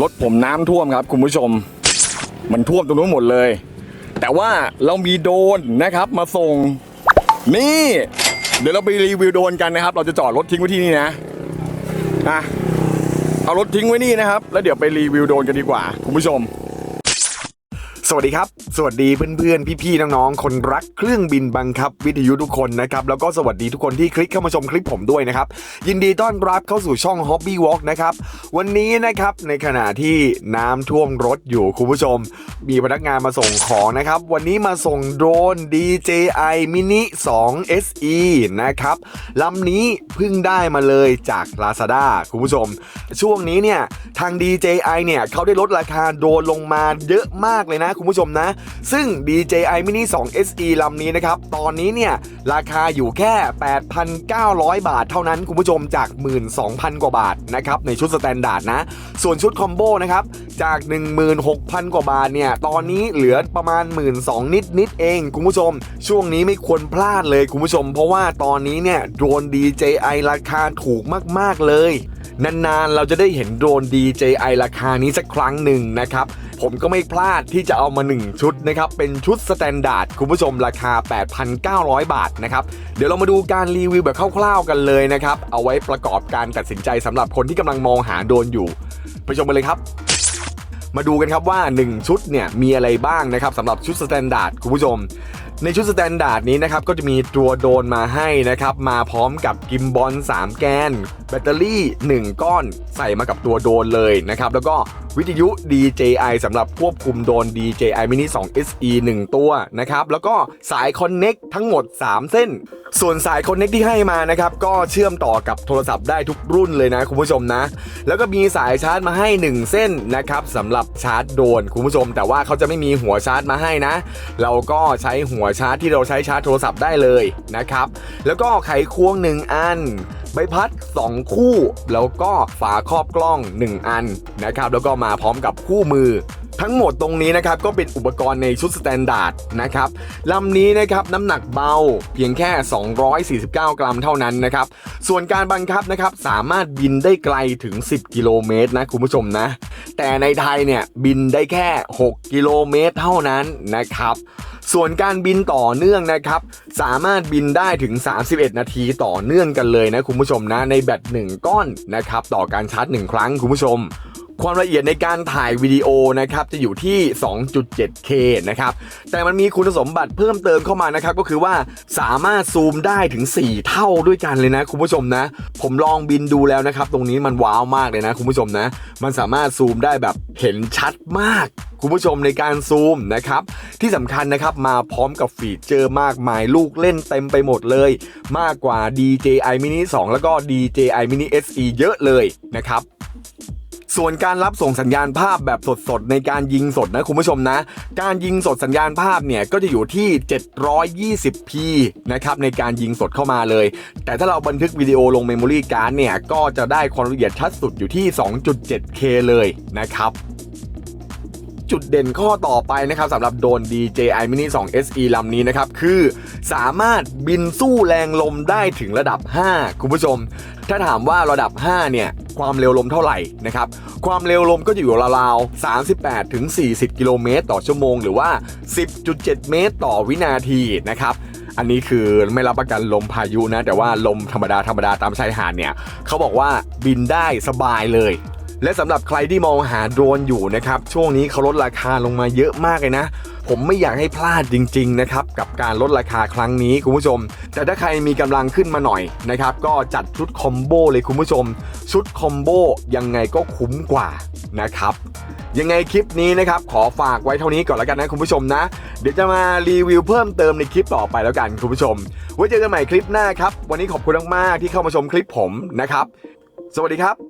รถผมน้ำท่วมครับคุณผู้ชม มันท่วมตรงนู้นหมดเลย แต่ว่าเรามีโดนนะครับมาส่งนี่ เดี๋ยวเราไปรีวิวโดนกันนะครับ เราจะจอดรถทิ้งไว้ที่นี่นะอะเอารถทิ้งไว้นี่นะครับ แล้วเดี๋ยวไปรีวิวโดนกันดีกว่า คุณผู้ชม สวัสดีครับ สวัสดีเพื่อนๆ พี่ๆ น้องๆ คนรักเครื่องบินบังคับวิทยุทุกคนนะครับ แล้วก็สวัสดีทุกคนที่คลิกเข้ามาชมคลิปผมด้วยนะครับ ยินดีต้อนรับเข้าสู่ช่อง Hobby Walk นะครับ วันนี้นะครับในขณะที่น้ำท่วมรถอยู่คุณผู้ชม มีพนักงานมาส่งของนะครับ วันนี้มาส่งโดรน DJI Mini 2 SE นะครับลำนี้เพิ่งได้มาเลยจาก Lazada คุณผู้ชม ช่วงนี้เนี่ยทาง DJI เนี่ยเขาได้ลดราคาโดรนลงมาเยอะมากเลยนะคุณผู้ชมนะ ซึ่ง DJI Mini 2 SE ลำนี้นะครับ ตอนนี้เนี่ย ราคาอยู่แค่ 8,900 บาทเท่านั้นคุณผู้ชมจาก 12,000 กว่าบาทนะครับ ในชุดสแตนดาร์ดนะ ส่วนชุดคอมโบนะครับ จาก 16,000 กว่าบาทเนี่ย ตอนนี้เหลือประมาณ 12,000นิดนิดเองคุณผู้ชม ช่วงนี้ไม่ควรพลาดเลยคุณผู้ชม เพราะว่าตอนนี้เนี่ยโดรน DJI ราคาถูกมาก ๆ เลย นานๆ เราจะได้เห็นโดรน DJI ราคานี้สักครั้งหนึ่งนะครับ ผมก็ไม่พลาดที่จะเอามา 1 ชุดนะครับ เป็นชุดสแตนดาร์ดคุณผู้ชมราคา 8,900 บาทนะครับ เดี๋ยวเรามาดูการรีวิวแบบคร่าวๆกันเลยนะครับ เอาไว้ประกอบการตัดสินใจสำหรับคนที่กำลังมองหาโดรนอยู่ไปชมกันเลยครับมาดูกันครับว่า 1 ชุดเนี่ยมีอะไรบ้างนะครับสำหรับชุดสแตนดาร์ดคุณผู้ชม ในชุดสแตนดาร์ดนี้นะครับก็จะมีตัวโดนมาให้นะครับมาพร้อมกับกิมบอล3 แกน แบตเตอรี่ 1 ก้อนใส่มากับตัวโดนเลยนะครับแล้วก็วิทยุ DJI สำหรับควบคุมโดน DJI Mini 2 SE 1 ตัวนะครับแล้วก็สาย Connect ทั้งหมด 3 เส้น ส่วนสาย Connect ที่ให้มานะครับก็เชื่อมต่อกับโทรศัพท์ได้ทุกรุ่นเลยนะคุณผู้ชมนะ แล้วก็มีสายชาร์จมาให้ 1 เส้นนะครับสำหรับชาร์จโดนคุณผู้ชม แต่ว่าเขาจะไม่มีหัวชาร์จมาให้นะ เราก็ใช้หัวชาร์จที่เราใช้ชาร์จโทรศัพท์ได้เลยนะครับ แล้วก็ไขควง 1 อัน ใบพัด 2 คู่ แล้วก็ฝาครอบกล้อง 1 อันนะครับแล้วก็มาพร้อมกับคู่มือทั้งหมดตรงนี้นะครับก็เป็นอุปกรณ์ในชุดสแตนดาร์ดนะครับลำนี้นะครับน้ำหนักเบาเพียงแค่ 249 กรัมเท่านั้นนะครับ ส่วนการบังคับนะครับสามารถบินได้ไกลถึง 10 กิโลเมตรนะคุณผู้ชมนะ แต่ในไทยเนี่ยบินได้แค่ 6 กิโลเมตรเท่านั้นนะครับ ส่วนการบินต่อเนื่องนะครับ สามารถบินได้ถึง 31 นาทีต่อเนื่องกันเลยนะคุณผู้ชมนะในแบต1ก้อนนะครับต่อการชาร์จ 1 ครั้งคุณผู้ชม ความละเอียดในการถ่ายวิดีโอนะครับจะอยู่ที่ 2.7K นะครับ แต่มันมีคุณสมบัติเพิ่มเติมเข้ามานะครับ ก็คือว่าสามารถซูมได้ถึง 4 เท่าด้วยกันเลยนะคุณผู้ชมนะ ผมลองบินดูแล้วนะครับ ตรงนี้มันว้าวมากเลยนะคุณผู้ชมนะ มันสามารถซูมได้แบบเห็นชัดมากคุณผู้ชมในการซูมนะครับ ที่สำคัญนะครับมาพร้อมกับฟีเจอร์มากมายลูกเล่นเต็มไปหมดเลย มากกว่า DJI Mini 2 แล้วก็ DJI Mini SE เยอะเลยนะครับ ส่วนการรับส่งสัญญาณภาพแบบสดๆ ในการยิงสดนะคุณผู้ชมนะ การยิงสดสัญญาณภาพเนี่ยก็จะอยู่ที่ 720p นะครับในการยิงสดเข้ามาเลย แต่ถ้าเราบันทึกวิดีโอลงเมมโมรี่การ์ดเนี่ยก็จะได้ความละเอียดชัดสุดอยู่ที่ 2.7k เลยนะครับ จุดเด่นข้อต่อไปนะครับสำหรับโดรน DJI Mini 2 SE ลำนี้นะครับ คือสามารถบินสู้แรงลมได้ถึงระดับ 5 คุณผู้ชม ถ้าถามว่าระดับ 5 เนี่ย ความเร็วลมเท่าไหร่นะครับ ความเร็วลมก็จะอยู่ราวๆ 38ถึง40 กิโลเมตรต่อชั่วโมง หรือว่า 10.7 เมตรต่อวินาทีนะครับอันนี้คือไม่รับประกันลมพายุนะ แต่ว่าลมธรรมดาธรรมดาตามชายหาดเนี่ยเขาบอกว่าบินได้สบายเลย และสำหรับใครที่มองหาโดรนอยู่นะครับช่วงนี้เขาลดราคาลงมาเยอะมากเลยนะ ผมไม่อยากให้พลาดจริง ๆ นะครับ กับการลดราคาครั้งนี้คุณผู้ชม แต่ถ้าใครมีกำลังขึ้นมาหน่อยนะครับ ก็จัดชุดคอมโบเลยคุณผู้ชม ชุดคอมโบยังไงก็คุ้มกว่านะครับยังไงคลิปนี้นะครับขอฝากไว้เท่านี้ก่อนแล้วกันนะคุณผู้ชมนะ เดี๋ยวจะมารีวิวเพิ่มเติมในคลิปต่อไปแล้วกันคุณผู้ชม ไว้เจอกันใหม่คลิปหน้าครับ วันนี้ขอบคุณมากๆที่เข้ามาชมคลิปผมนะครับ สวัสดีครับ